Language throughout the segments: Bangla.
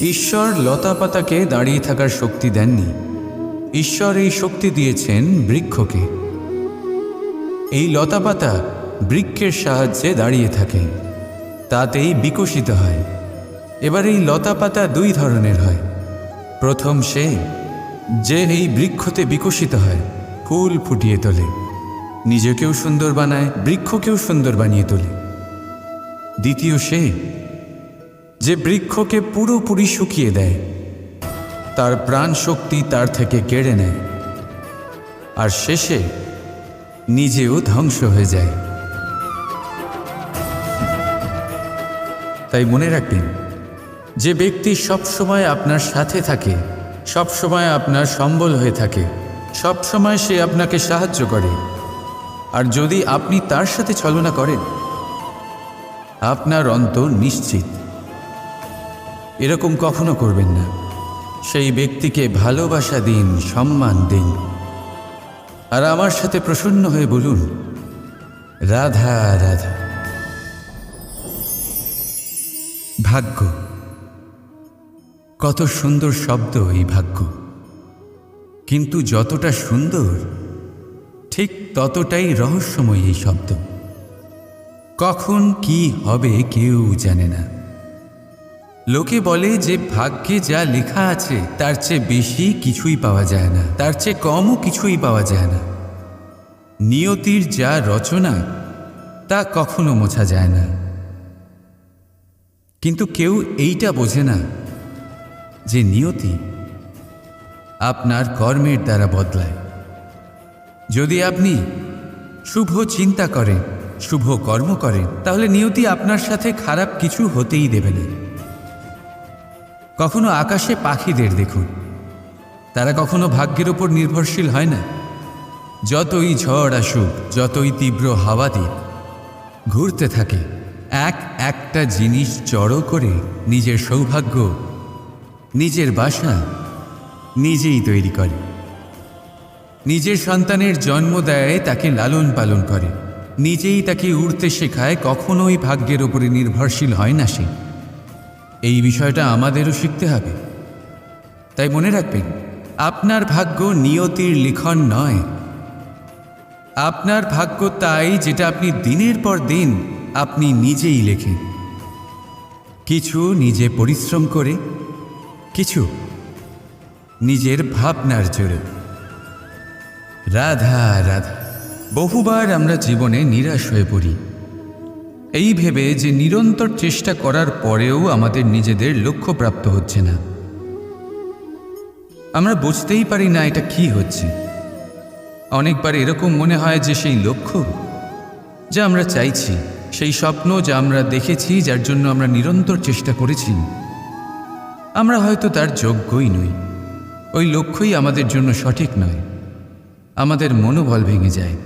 ঈশ্বর লতাপাতাকে দাঁড়িয়ে থাকার শক্তি দেননি। ঈশ্বর এই শক্তি দিয়েছেন বৃক্ষকে। এই লতাপাতা বৃক্ষের সাহায্যে দাঁড়িয়ে থাকে। তাতেই বিকশিত হয়। এবার এই লতাপাতা দুই ধরনের হয়। প্রথম সে, যে এই বৃক্ষতে বিকশিত হয়, ফুল ফুটিয়ে তোলে। নিজেকেও সুন্দর বানায়, বৃক্ষকেও সুন্দর বানিয়ে তোলে। দ্বিতীয় সে যে বৃক্ষকে পুরোপুরি শুকিয়ে দেয়, তার প্রাণ শক্তি তার থেকে কেড়ে নেয়, আর শেষে নিজেও ধ্বংস হয়ে যায়। তাই মনে রাখবেন, যে ব্যক্তি সবসময় আপনার সাথে থাকে, সবসময় আপনার সম্বল হয়ে থাকে, সবসময় সে আপনাকে সাহায্য করে, আর যদি আপনি তার সাথে ছলনা করেন, আপনার অন্তর নিশ্চিত। এরকম কখনো করবেন না। সেই ব্যক্তিকে ভালোবাসা দিন, সম্মান দিন। আর আমার সাথে প্রসন্ন হয়ে বলুন, রাধা রাধা। ভাগ্য, কত সুন্দর শব্দ এই ভাগ্য। কিন্তু যতটা সুন্দর, ঠিক ততটাই রহস্যময় এই শব্দ। কখন কি হবে কেউ জানে না। লোকে বলে যে ভাগ্যে যা লেখা আছে, তার চেয়ে বেশি কিছুই পাওয়া যায় না। তার চেয়ে কমও কিছুই পাওয়া যায় না। নিয়তির যা রচনা, তা কখনো মোছা যায় না। কিন্তু কেউ এইটা বোঝে না যে নিয়তি আপনার কর্মের দ্বারা বদলায়। যদি আপনি শুভ চিন্তা করেন, শুভ কর্ম করেন, তাহলে নিয়তি আপনার সাথে খারাপ কিছু হতেই দেবে না। কখনো আকাশে পাখিদের দেখুন। তারা কখনো ভাগ্যের ওপর নির্ভরশীল হয় না। যতই ঝড় আসুক, যতই তীব্র হাওয়া দিক, ঘুরতে থাকে এক একটা জিনিস জড়ো করে নিজের সৌভাগ্য, নিজের বাসা নিজেই তৈরি করে। নিজের সন্তানের জন্ম দেয় তাকে লালন পালন করে। নিজেই তাকে উড়তে শেখায় কখনোই ভাগ্যের ওপরে নির্ভরশীল হয় না সে। এই বিষয়টা আমাদেরও শিখতে হবে। তাই মনে রাখবেন, আপনার ভাগ্য নিয়তির লিখন নয়। আপনার ভাগ্য তাই যেটা আপনি দিনের পর দিন আপনি নিজেই লেখেন। কিছু নিজে পরিশ্রম করে, কিছু নিজের ভাবনার জোরে। রাধা রাধা, বহুবার আমরা জীবনে নিরাশ হয়ে পড়ি। এই ভেবে যে নিরন্তর চেষ্টা করার পরেও আমাদের নিজেদের লক্ষ্য প্রাপ্ত হচ্ছে না। আমরা বুঝতেই পারি না এটা কি হচ্ছে। অনেকবার এরকম মনে হয় যে সেই লক্ষ্য যা আমরা চাইছি, সেই স্বপ্ন যা আমরা দেখেছি, যার জন্য আমরা নিরন্তর চেষ্টা করেছি, আমরা হয়তো তার যোগ্যই নই। ওই লক্ষ্যই আমাদের জন্য সঠিক নয়। আমাদের মনোবল ভেঙে যায়।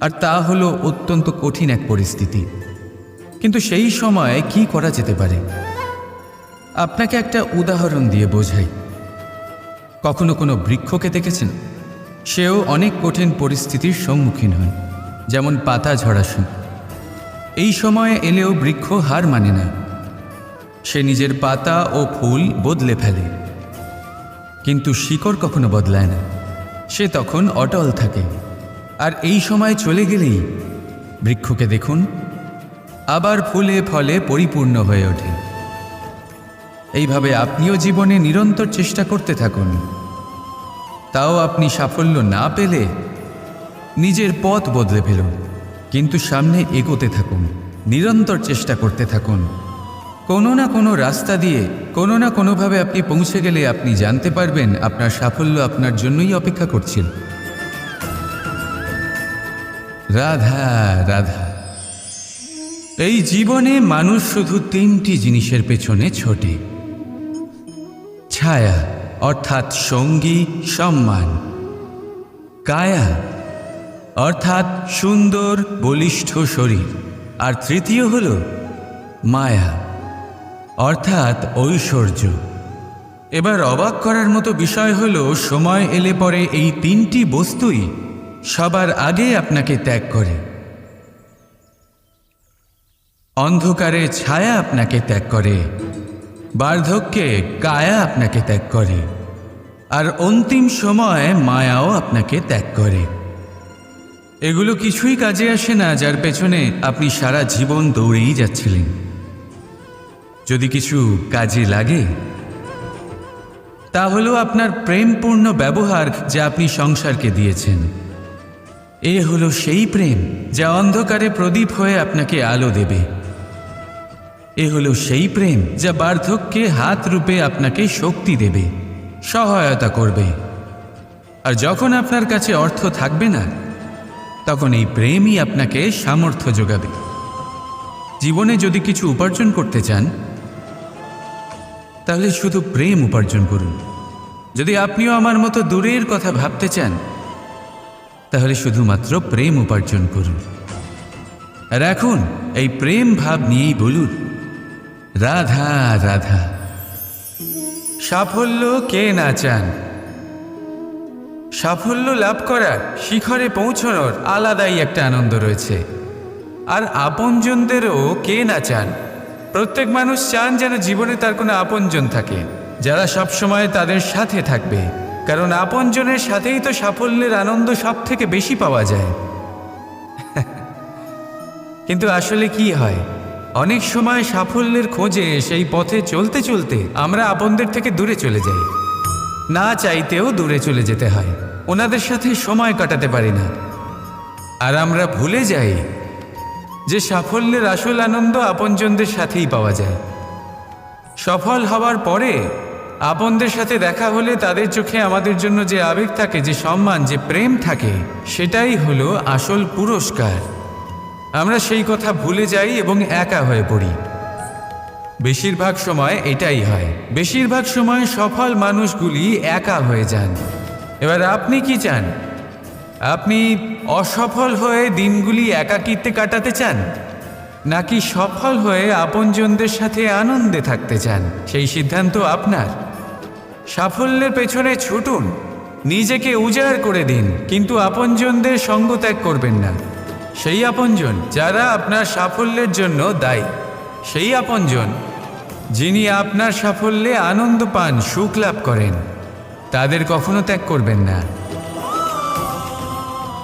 আর তা হলো অত্যন্ত কঠিন এক পরিস্থিতি। কিন্তু সেই সময় কি করা যেতে পারে? আপনাকে একটা উদাহরণ দিয়ে বোঝাই। কখনো কোনো বৃক্ষকে দেখেছেন? সেও অনেক কঠিন পরিস্থিতির সম্মুখীন হয় যেমন পাতা ঝরা সময় এই সময়ে এলেও বৃক্ষ হার মানে না। সে নিজের পাতা ও ফুল বদলে ফেলে। কিন্তু শিকড় কখনো বদলায় না। সে তখন অটল থাকে। আর এই সময় চলে গেলেই বৃক্ষকে দেখুন, আবার ফুলে ফলে পরিপূর্ণ হয়ে ওঠে। এইভাবে আপনিও জীবনে নিরন্তর চেষ্টা করতে থাকুন। তাও আপনি সাফল্য না পেলে নিজের পথ বদলে ফেলুন, কিন্তু সামনে এগোতে থাকুন, নিরন্তর চেষ্টা করতে থাকুন। কোনো না কোনো রাস্তা দিয়ে, কোনো না কোনোভাবে আপনি পৌঁছে গেলে আপনি জানতে পারবেন আপনার সাফল্য আপনার জন্যই অপেক্ষা করছিল। রাধা রাধা। এই জীবনে মানুষ শুধু তিনটি জিনিসের পেছনে ছোটে। ছায়া, অর্থাৎ সঙ্গী, সম্মান। কায়া, অর্থাৎ সুন্দর, বলিষ্ঠ শরীর। আর তৃতীয় হল মায়া, অর্থাৎ ঐশ্বর্য। এবার অবাক করার মতো বিষয় হল, সময় এলে পরে এই তিনটি বস্তুই সবার আগে আপনাকে ত্যাগ করে। অন্ধকারে ছায়া আপনাকে ত্যাগ করে। বার্ধক্যে কায়া আপনাকে ত্যাগ করে। আর অন্তিম সময় মায়াও আপনাকে ত্যাগ করে। এগুলো কিছুই কাজে আসে না, যার পেছনে আপনি সারা জীবন দৌড়েই যাচ্ছিলেন। যদি কিছু কাজে লাগে, তা হলো আপনার প্রেমপূর্ণ ব্যবহার যা আপনি সংসারকে দিয়েছেন। এ হলো সেই প্রেম যা অন্ধকারে প্রদীপ হয়ে আপনাকে আলো দেবে। এ হলো সেই প্রেম যা বার্ধক্যে হাত রূপে আপনাকে শক্তি দেবে, সহায়তা করবে। আর যখন আপনার কাছে অর্থ থাকবে না, তখন এই প্রেমই আপনাকে সামর্থ্য যোগাবে। জীবনে যদি কিছু উপার্জন করতে চান, তাহলে শুধু প্রেম উপার্জন করুন। যদি আপনিও আমার মতো দূরের কথা ভাবতে চান তাহলে শুধুমাত্র প্রেম উপার্জন করুন। আর এখন এই প্রেম ভাব নিয়েই বলুন, রাধা রাধা। সাফল্য কে না চান? সাফল্য লাভ করার শিখরে পৌঁছানোর আলাদাই একটা আনন্দ রয়েছে। আর আপনজনদেরও কে না চান? প্রত্যেক মানুষ চান যেন জীবনে তার কোনো আপনজন থাকে, যারা সবসময় তাদের সাথে থাকবে। কারণ আপনজনের সাথেই তো সাফল্যের আনন্দ সব থেকে বেশি পাওয়া যায়। কিন্তু আসলে কি হয়? অনেক সময় সাফল্যের খোঁজে সেই পথে চলতে চলতে আমরা আপনদের থেকে দূরে চলে যাই। না চাইতেও দূরে চলে যেতে হয়। ওনাদের সাথে সময় কাটাতে পারি না। আর আমরা ভুলে যাই যে সাফল্যের আসল আনন্দ আপনজনদের সাথেই পাওয়া যায়। সফল হওয়ার পরে আপনদের সাথে দেখা হলে তাদের চোখে আমাদের জন্য যে আবেগ থাকে, যে সম্মান, যে প্রেম থাকে, সেটাই হলো আসল পুরস্কার। আমরা সেই কথা ভুলে যাই এবং একা হয়ে পড়ি। বেশিরভাগ সময় এটাই হয়। বেশিরভাগ সময় সফল মানুষগুলি একা হয়ে যান। এবার আপনি কি চান? আপনি অসফল হয়ে দিনগুলি একাকিত্বে কাটাতে চান? নাকি সফল হয়ে আপনজনদের সাথে আনন্দে থাকতে চান? সেই সিদ্ধান্ত আপনার। সাফল্যের পেছনে ছুটুন। নিজেকে উজাড় করে দিন, কিন্তু আপনজনদের সঙ্গ ত্যাগ করবেন না। সেই আপনজন যারা আপনার সাফল্যের জন্য দায়ী, সেই আপনজন যিনি আপনার সাফল্যে আনন্দ পান, সুখ লাভ করেন, তাদের কখনো ত্যাগ করবেন না।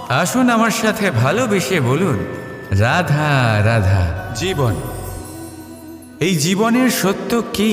আসুন আমার সাথে ভালোবেসে বলুন, রাধা রাধা। জীবন। এই জীবনের সত্য কি?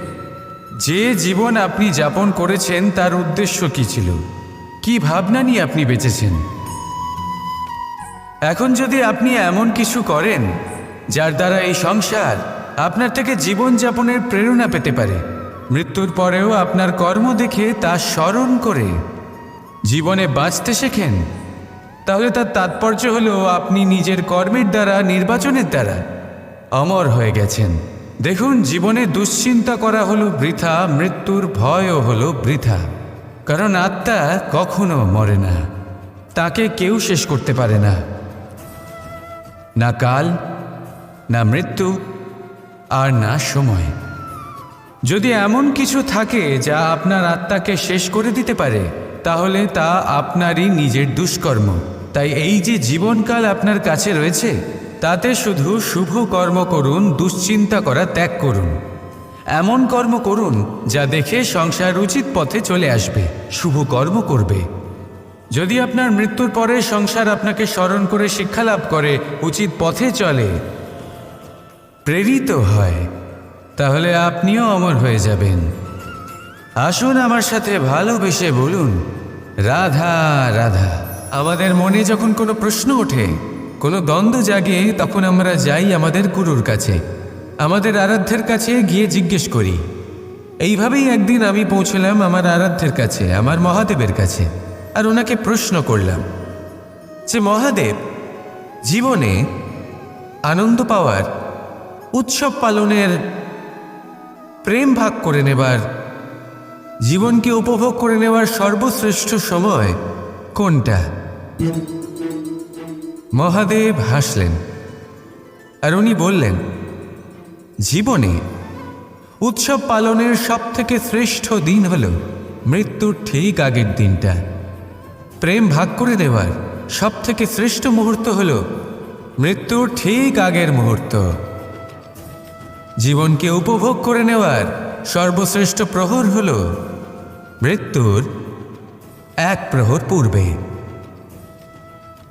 যে জীবন আপনি যাপন করেছেন, তার উদ্দেশ্য কি ছিল? কি ভাবনা নিয়ে আপনি বেঁচেছেন? এখন যদি আপনি এমন কিছু করেন, যার দ্বারা এই সংসার আপনার থেকে জীবনযাপনের প্রেরণা পেতে পারে, মৃত্যুর পরেও আপনার কর্ম দেখে তা স্মরণ করে জীবনে বাঁচতে শেখেন, তাহলে তার তাৎপর্য হলো আপনি নিজের কর্মের দ্বারা, নির্বাচনের দ্বারা অমর হয়ে গেছেন। দেখুন, জীবনে দুশ্চিন্তা করা হলো বৃথা, মৃত্যুর ভয়ও হলো বৃথা। কারণ আত্মা কখনো মরে না, তাকে কেউ শেষ করতে পারে না। না কাল, না মৃত্যু, আর না সময়। যদি এমন কিছু থাকে যা আপনার আত্মাকে শেষ করে দিতে পারে, তাহলে তা আপনারই নিজের দুষ্কর্ম। তাই এই যে জীবনকাল আপনার কাছে রয়েছে তাতে শুধু শুভ কর্ম করুন, দুশ্চিন্তা করা ত্যাগ করুন। এমন কর্ম করুন যা দেখে সংসার উচিত পথে চলে আসবে, শুভ কর্ম করবে। যদি আপনার মৃত্যুর পরে সংসার আপনাকে স্মরণ করে শিক্ষা লাভ করে, উচিত পথে চলে, প্রেরিত হয়, তাহলে আপনিও অমর হয়ে যাবেন। আসুন আমার সাথে ভালোবেসে বলুন, রাধা রাধা। আমাদের মনে যখন কোনো প্রশ্ন ওঠে কোনো দ্বন্দ্ব জাগে, তখন আমরা যাই আমাদের গুরুর কাছে। আমাদের আরাধ্যের কাছে গিয়ে জিজ্ঞেস করি। এইভাবেই একদিন আমি পৌঁছলাম আমার আরাধ্যের কাছে, আমার মহাদেবের কাছে, আর ওনাকে প্রশ্ন করলাম, যে মহাদেব, জীবনে আনন্দ পাওয়ার, উৎসব পালনের প্রেম ভাগ করে নেবার, জীবনকে উপভোগ করে নেওয়ার সর্বশ্রেষ্ঠ সময় কোনটা? মহাদেব হাসলেন আর উনি বললেন, জীবনে উৎসব পালনের সব থেকে শ্রেষ্ঠ দিন হল মৃত্যুর ঠিক আগের দিনটা। প্রেম ভাগ করে দেওয়ার সব থেকে শ্রেষ্ঠ মুহূর্ত হল মৃত্যুর ঠিক আগের মুহূর্ত। জীবনকে উপভোগ করে নেওয়ার সর্বশ্রেষ্ঠ প্রহর হল মৃত্যুর এক প্রহর পূর্বে।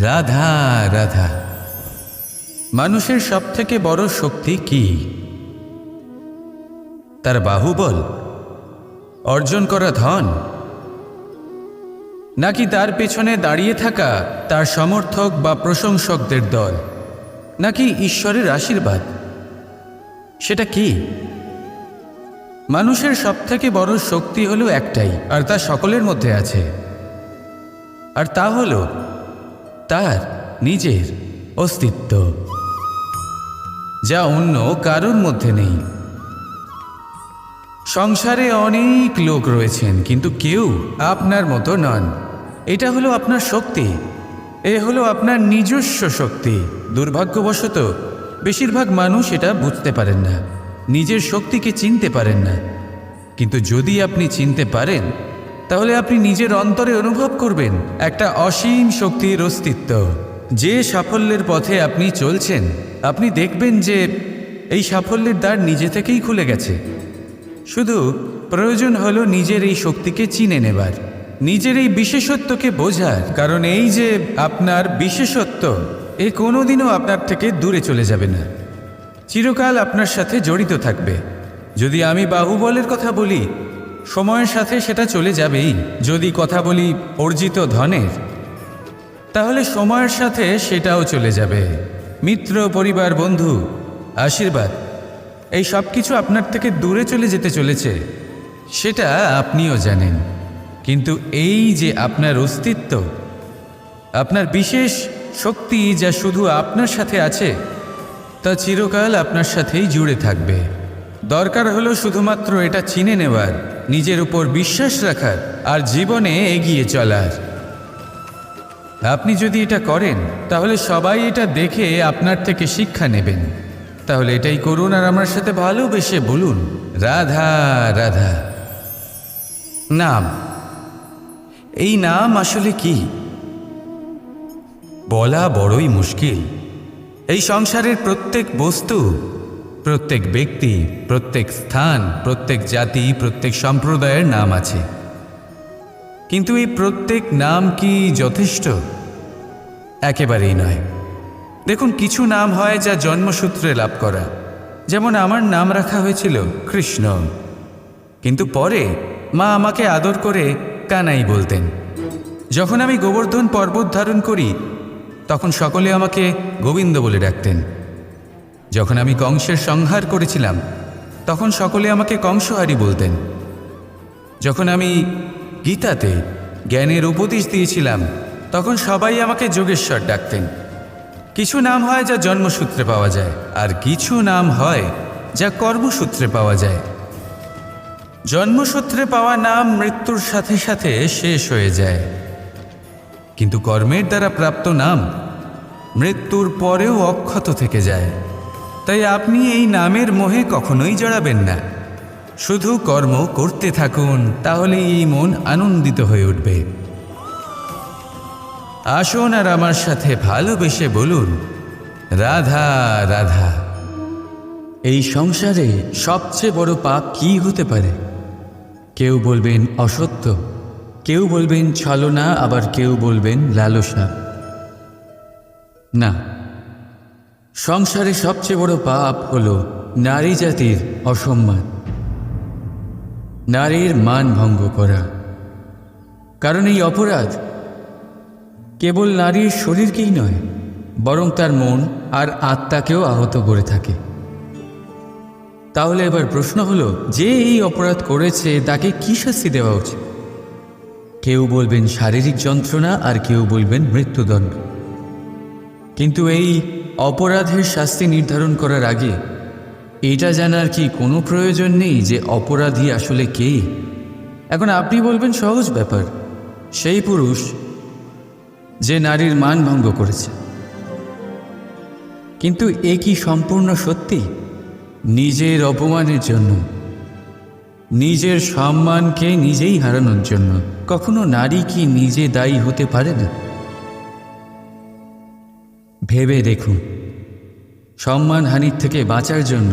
রাধা রাধা। মানুষের সব থেকে বড় শক্তি কি? তার বাহুবল, অর্জন করা ধন, নাকি তার পেছনে দাঁড়িয়ে থাকা তার সমর্থক বা প্রশংসকদের দল, নাকি ঈশ্বরের আশীর্বাদ? সেটা কি? মানুষের সবথেকে বড় শক্তি হলো একটাই, আর তা সকলের মধ্যে আছে। আর তা হলো তার নিজের অস্তিত্ব। যা অন্য কারোর মধ্যে নেই। সংসারে অনেক লোক রয়েছেন, কিন্তু কেউ আপনার মতো নন। এটা হলো আপনার শক্তি। এ হলো আপনার নিজস্ব শক্তি। দুর্ভাগ্যবশত, বেশিরভাগ মানুষ এটা বুঝতে পারেন না। নিজের শক্তিকে চিনতে পারেন না। কিন্তু যদি আপনি চিনতে পারেন তাহলে আপনি নিজের অন্তরে অনুভব করবেন একটা অসীম শক্তির অস্তিত্ব। যে সাফল্যের পথে আপনি চলছেন, আপনি দেখবেন যে এই সাফল্যের দ্বার নিজে থেকেই খুলে গেছে। শুধু প্রয়োজন হলো নিজের এই শক্তিকে চিনে নেবার, নিজের এই বিশেষত্বকে বোঝার। কারণ এই যে আপনার বিশেষত্ব, এ কোনোদিনও আপনার থেকে দূরে চলে যাবে না। চিরকাল আপনার সাথে জড়িত থাকবে। যদি আমি বাহুবলের কথা বলি সময়ের সাথে সেটা চলে যাবেই। যদি কথা বলি অর্জিত ধনের, তাহলে সময়ের সাথে সেটাও চলে যাবে। মিত্র, পরিবার, বন্ধু, আশীর্বাদ, এই সব কিছু আপনার থেকে দূরে চলে যেতে চলেছে, সেটা আপনিও জানেন। কিন্তু এই যে আপনার অস্তিত্ব, আপনার বিশেষ শক্তি যা শুধু আপনার সাথে আছে, তা চিরকাল আপনার সাথেই জুড়ে থাকবে। দরকার হলো শুধুমাত্র এটা চিনে নেওয়ার। নিজের উপর বিশ্বাস রাখার আর জীবনে এগিয়ে চলার। আপনি যদি এটা করেন, তাহলে সবাই এটা দেখে আপনার থেকে শিক্ষা নেবেন। তাহলে এটাই করুন আর আমার সাথে ভালোবেসে বলুন, রাধা রাধা। নাম। এই নাম আসলে কি? বলা বড়ই মুশকিল। এই সংসারের প্রত্যেক বস্তু প্রত্যেক ব্যক্তি, প্রত্যেক স্থান, প্রত্যেক জাতি, প্রত্যেক সম্প্রদায়ের নাম আছে। কিন্তু এই প্রত্যেক নাম কি যথেষ্ট? একেবারেই নয়। দেখুন, কিছু নাম হয় যা জন্মসূত্রে লাভ করা। যেমন, আমার নাম রাখা হয়েছিল কৃষ্ণ। কিন্তু পরে মা আমাকে আদর করে কানাই বলতেন। যখন আমি গোবর্ধন পর্বত ধারণ করি, তখন সকলে আমাকে গোবিন্দ বলে ডাকতেন। যখন আমি কংসের সংহার করেছিলাম, তখন সকলে আমাকে কংসহারি বলতেন। যখন আমি গীতাতে জ্ঞানের উপদেশ দিয়েছিলাম, তখন সবাই আমাকে যোগেশ্বর ডাকতেন। কিছু নাম হয় যা জন্মসূত্রে পাওয়া যায়, আর কিছু নাম হয় যা কর্মসূত্রে পাওয়া যায়। জন্মসূত্রে পাওয়া নাম মৃত্যুর সাথে সাথে শেষ হয়ে যায়। কিন্তু কর্মের দ্বারা প্রাপ্ত নাম মৃত্যুর পরেও অক্ষত থেকে যায়। তাই আপনি এই নামের মোহে কখনোই জড়াবেন না। শুধু কর্ম করতে থাকুন তাহলে এই মন আনন্দিত হয়ে উঠবে। আসুন আর আমার সাথে ভালোবেসে বলুন, রাধা রাধা, এই সংসারে সবচেয়ে বড় পাপ কি হতে পারে? কেউ বলবেন অসত্য, কেউ বলবেন ছলনা, আবার কেউ বলবেন লালসা। না সংসারে সবচেয়ে বড় পাপ হল নারী জাতির অসম্মান। নারীর মান ভঙ্গ করা। কারণ এই অপরাধ কেবল নারীর শরীরকেই নয়, বরং তার মন আর আত্মাকেও আহত করে থাকে। তাহলে এবার প্রশ্ন হলো, যে এই অপরাধ করেছে তাকে কি শাস্তি দেওয়া উচিত? কেউ বলবেন শারীরিক যন্ত্রণা আর কেউ বলবেন মৃত্যুদণ্ড। কিন্তু এই অপরাধের শাস্তি নির্ধারণ করার আগে, এটা জানার কি কোনো প্রয়োজন নেই যে অপরাধী আসলে কে? এখন আপনি বলবেন সহজ ব্যাপার। সেই পুরুষ যে নারীর মান ভঙ্গ করেছে। কিন্তু এ কি সম্পূর্ণ সত্যি? নিজের অপমানের জন্য। নিজের সম্মানকে নিজেই হারানোর জন্য। কখনো নারী কি নিজে দায়ী হতে পারে না? ভেবে দেখুন। সম্মানহানির থেকে বাঁচার জন্য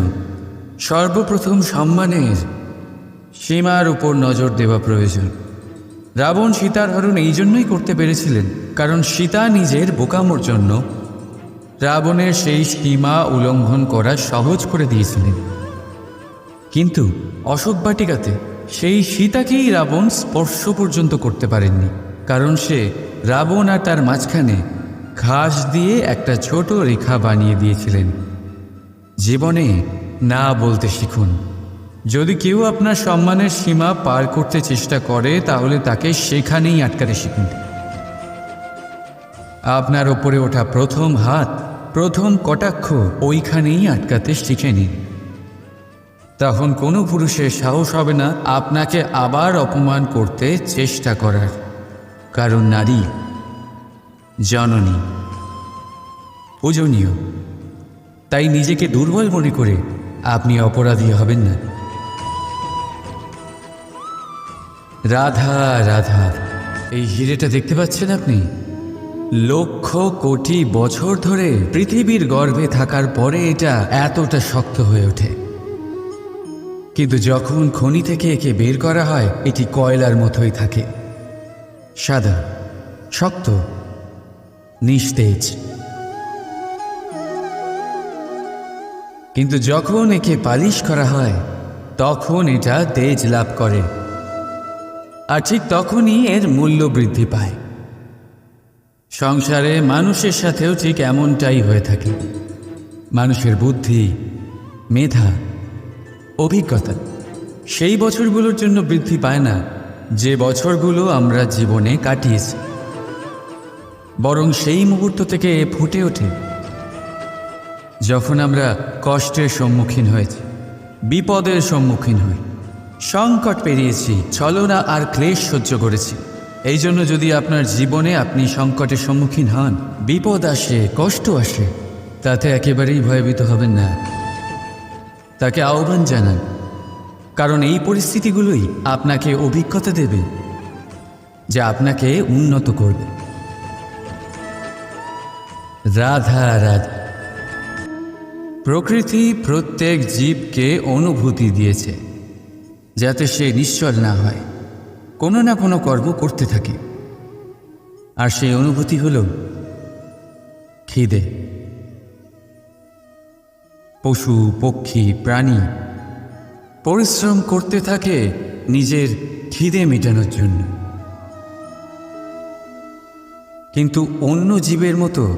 সর্বপ্রথম সম্মানের সীমার উপর নজর দেওয়া প্রয়োজন। রাবণ সীতার হরণ এই জন্যই করতে পেরেছিলেন, কারণ সীতা নিজের বোকামোর জন্য রাবণের সেই সীমা উল্লঙ্ঘন করা সহজ করে দিয়েছিলেন। কিন্তু অশোক বাটিকাতে সেই সীতাকেই রাবণ স্পর্শ পর্যন্ত করতে পারেননি, কারণ সে রাবণ আর তার মাঝখানে ঘাস দিয়ে একটা ছোট রেখা বানিয়ে দিয়েছিলেন। জীবনে না বলতে শিখুন। যদি কেউ আপনার সম্মানের সীমা পার করতে চেষ্টা করে, তাহলে তাকে সেখানেই আটকাতে শিখুন। আপনার ওপরে ওঠা প্রথম হাত, প্রথম কটাক্ষ ওইখানেই আটকাতে শিখে নিন। তখন কোনো পুরুষের সাহস হবে না আপনাকে আবার অপমান করতে চেষ্টা করার। কারণ নারী জননী। পূজনীয়, তাই নিজেকে দুর্বল মনে করে আপনি অপরাধী হবেন না। রাধা রাধা, এই হিরেটা দেখতে পাচ্ছেন আপনি? লক্ষ কোটি বছর ধরে পৃথিবীর গর্ভে থাকার পরে এটা এতটা শক্ত হয়ে ওঠে। কিন্তু যখন খনি থেকে একে বের করা হয়, এটি কয়লার মতোই থাকে। সাদা, শক্ত নিস্তেজ। কিন্তু যখন একে পালিশ করা হয়, তখন এটা তেজ লাভ করে। আর ঠিক তখনই এর মূল্য বৃদ্ধি পায়। সংসারে মানুষের সাথেও ঠিক এমনটাই হয়ে থাকে। মানুষের বুদ্ধি, মেধা, অভিজ্ঞতা, সেই বছরগুলোর জন্য বৃদ্ধি পায় না, যে বছরগুলো আমরা জীবনে কাটিয়েছি। বরং সেই মুহূর্ত থেকে ফুটে ওঠে যখন আমরা কষ্টের সম্মুখীন হয়েছি বিপদের সম্মুখীন হই। সংকট পেরিয়েছি, ছলনা আর ক্লেশ সহ্য করেছি। এই জন্য যদি আপনার জীবনে আপনি সংকটের সম্মুখীন হন, বিপদ আসে, কষ্ট আসে, তাতে একেবারেই ভয়ভীত হবেন না। তাকে আহ্বান জানান, কারণ এই পরিস্থিতিগুলোই আপনাকে অভিজ্ঞতা দেবে, যা আপনাকে উন্নত করবে। রাধা রাধা। প্রকৃতি প্রত্যেক জীবকে অনুভূতি দিয়েছে, যাতে সে নিশ্চল না হয়, কোনো না কোনো কর্ম করতে থাকে। আর সেই অনুভূতি হল খিদে। পশু, পক্ষী, প্রাণী পরিশ্রম করতে থাকে নিজের খিদে মেটানোর জন্য। কিন্তু অন্য জীবের মতো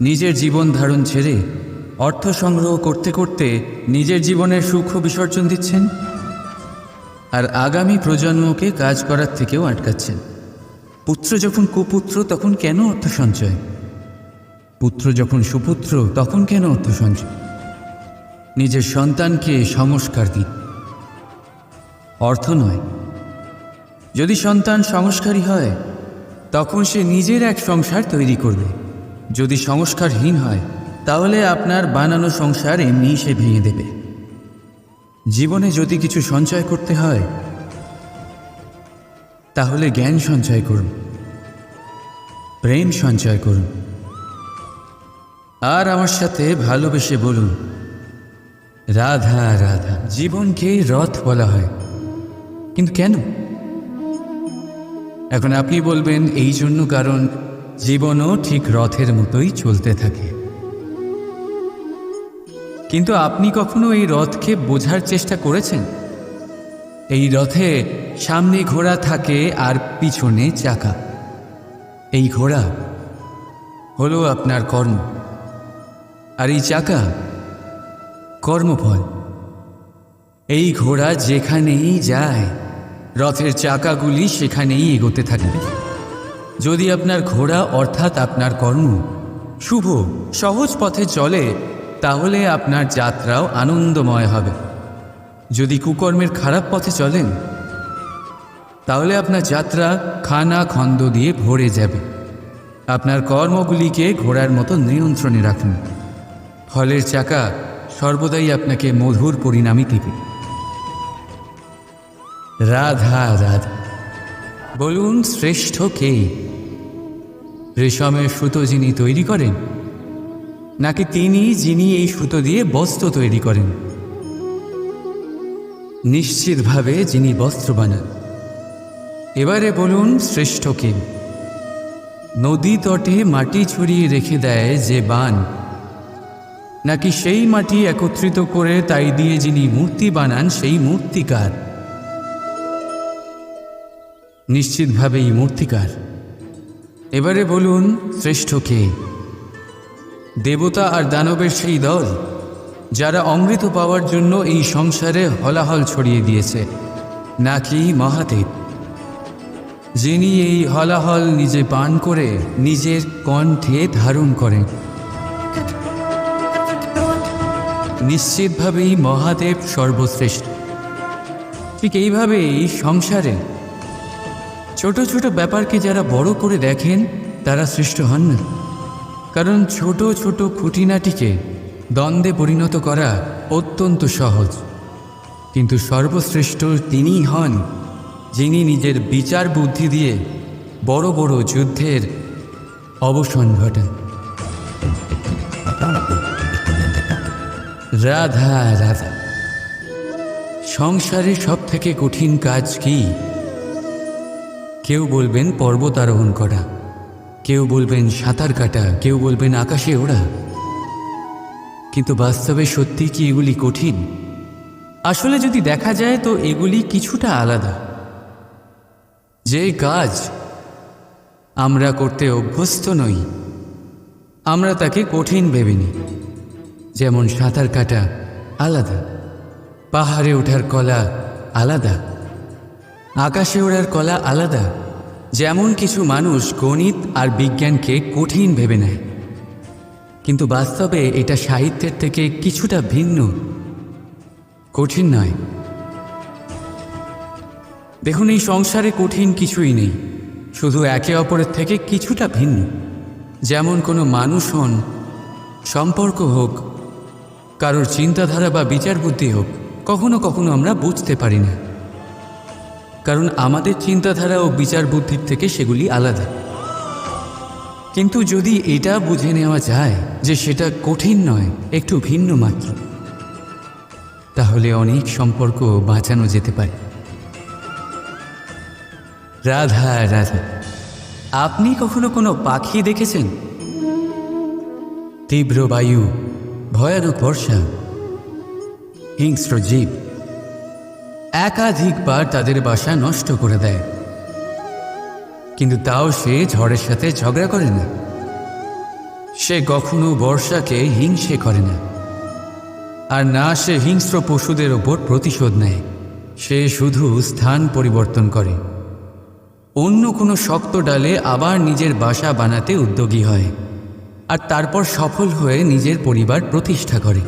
নিজের জীবন ধারণ ছেড়ে অর্থ সংগ্রহ করতে করতে নিজের জীবনের সুখ বিসর্জন দিচ্ছেন? আর আগামী প্রজন্মকে কাজ করার থেকেও আটকাচ্ছেন। পুত্র যখন কুপুত্র, তখন কেন অর্থ সঞ্চয়? পুত্র যখন সুপুত্র, তখন কেন অর্থ সঞ্চয়? নিজের সন্তানকে সংস্কার দিন। অর্থ নয়। যদি সন্তান সংস্কারী হয়, তখন সে নিজের এক সংসার তৈরি করবে। যদি সংস্কারহীন হয়, তাহলে আপনার বানানো সংসার এমনি সে ভেঙে দেবে। জীবনে যদি কিছু সঞ্চয় করতে হয়, তাহলে জ্ঞান সঞ্চয় করুন, প্রেম সঞ্চয় করুন। আর আমার সাথে ভালোবেসে বলুন, রাধা রাধা। জীবনকে রথ বলা হয়। কিন্তু কেন? এখন আপনি বলবেন, এই জন্য কারণ জীবনও ঠিক রথের মতোই চলতে থাকে। কিন্তু আপনি কখনো এই রথকে বোঝার চেষ্টা করেছেন? এই রথে সামনে ঘোড়া থাকে আর পিছনে চাকা। এই ঘোড়া হলো আপনার কর্ম। আর এই চাকা কর্মফল। এই ঘোড়া যেখানেই যায়, রথের চাকাগুলি সেখানেই এগোতে থাকবে যদি আপনার ঘোড়া অর্থাৎ আপনার কর্ম শুভ, সহজ পথে চলে, তাহলে আপনার যাত্রাও আনন্দময় হবে। যদি কুকর্মের খারাপ পথে চলেন, তাহলে আপনার যাত্রা খানা খন্দ দিয়ে ভরে যাবে। আপনার কর্মগুলিকে ঘোড়ার মতো নিয়ন্ত্রণে রাখুন। ফলের চাকা সর্বদাই আপনাকে মধুর পরিণামই দিবে। রাধা রাধা, বলুন শ্রেষ্ঠ কে? রেশমের সুতো যিনি তৈরি করেন, নাকি তিনি যিনি এই সুতো দিয়ে বস্ত্র তৈরি করেন? নিশ্চিতভাবে যিনি বস্ত্র বানান। এবারে বলুন, শ্রেষ্ঠ কে? নদী তটে মাটি ছড়িয়ে রেখে দেয় যে বান, নাকি সেই মাটি একত্রিত করে তাই দিয়ে যিনি মূর্তি বানান, সেই মূর্তিকার? নিশ্চিতভাবেই মূর্তিকার। এবারে বলুন, শ্রেষ্ঠ কে? দেবতা আর দানবের সেই দল, যারা অমৃত পাওয়ার জন্য এই সংসারে হলাহল ছড়িয়ে দিয়েছে, নাকি মহাদেব? যিনি এই হলাহল নিজে পান করে নিজের কণ্ঠে ধারণ করেন। নিশ্চিতভাবেই মহাদেব সর্বশ্রেষ্ঠ। ঠিক এইভাবেই সংসারে ছোট ছোট ব্যাপারকে যারা বড় করে দেখেন, তারা সৃষ্ট হন না। কারণ ছোট ছোট খুঁটিনাটিকে দ্বন্দ্বে পরিণত করা অত্যন্ত সহজ। কিন্তু সর্বশ্রেষ্ঠ তিনিই হন, যিনি নিজের বিচার বুদ্ধি দিয়ে বড় বড় যুদ্ধের অবসান ঘটান। রাধা রাধা সংসারে সব থেকে কঠিন কাজ কি? কেউ বলবেন পর্বত আরোহণ করা, কেউ বলবেন সাঁতার কাটা, কেউ বলবেন আকাশে ওড়া। কিন্তু বাস্তবে সত্যি কি এগুলি কঠিন? আসলে যদি দেখা যায় তো এগুলি কিছুটা আলাদা। যে কাজ আমরা করতে অভ্যস্ত নই, আমরা তাকে কঠিন ভেবে নিই। যেমন সাঁতার কাটা আলাদা, পাহাড়ে ওঠার কলা আলাদা। আকাশে ওড়ার কলা আলাদা। যেমন কিছু মানুষ গণিত আর বিজ্ঞানকে কঠিন ভেবে নেয়। কিন্তু বাস্তবে এটা সাহিত্যের থেকে কিছুটা ভিন্ন। কঠিন নয়। দেখুন, এই সংসারে কঠিন কিছুই নেই। শুধু একে অপরের থেকে কিছুটা ভিন্ন। যেমন কোনো মানুষ হন, সম্পর্ক হোক, কারোর চিন্তাধারা বা বিচার বুদ্ধি হোক, কখনো কখনো আমরা বুঝতে পারি না। কারণ আমাদের চিন্তাধারা ও বিচার বুদ্ধির থেকে সেগুলি আলাদা। কিন্তু যদি এটা বুঝে নেওয়া যায় যে সেটা কঠিন নয়, একটু ভিন্ন মাত্র। তাহলে অনেক সম্পর্ক বাঁচানো যেতে পারে। রাধা রাধা, আপনি কখনো কোনো পাখি দেখেছেন? তীব্র বায়ু, ভয়ানক বর্ষা, হিংস্র জীব। একাধিকবার তাদের বাসা নষ্ট করে দেয়। কিন্তু তাও সে ঝড়ের সাথে ঝগড়া করে না। সে কখনো বর্ষাকে হিংসে করে না। আর না সে হিংস্র পশুদের ওপর প্রতিশোধ নেয়। সে শুধু স্থান পরিবর্তন করে। অন্য কোনো শক্ত ডালে আবার নিজের বাসা বানাতে উদ্যোগী হয়। আর তারপর সফল হয়ে নিজের পরিবার প্রতিষ্ঠা করে।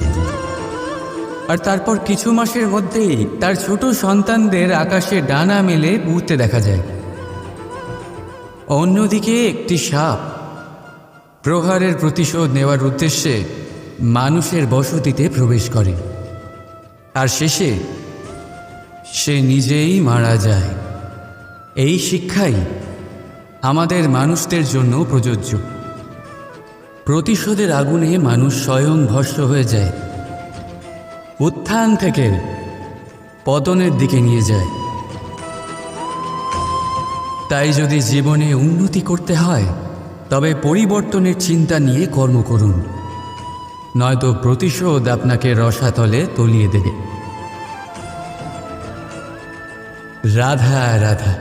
আর তারপর কিছু মাসের মধ্যেই তার ছোট সন্তানদের আকাশে ডানা মেলে উড়তে দেখা যায়। অন্যদিকে একটি সাপ প্রহারের প্রতিশোধ নেওয়ার উদ্দেশ্যে মানুষের বসতিতে প্রবেশ করে। আর শেষে সে নিজেই মারা যায়। এই শিক্ষাই আমাদের মানুষদের জন্য প্রযোজ্য। প্রতিশোধের আগুনে মানুষ স্বয়ং ভস্য হয়ে যায়। উত্থান থেকে পতনের দিকে নিয়ে যায়। তাই যদি জীবনে উন্নতি করতে হয়, তবে পরিবর্তনের চিন্তা নিয়ে কর্ম করুন। নয়তো প্রতিশোধ আপনাকে রসাতলে তলিয়ে দেবে। রাধা রাধা।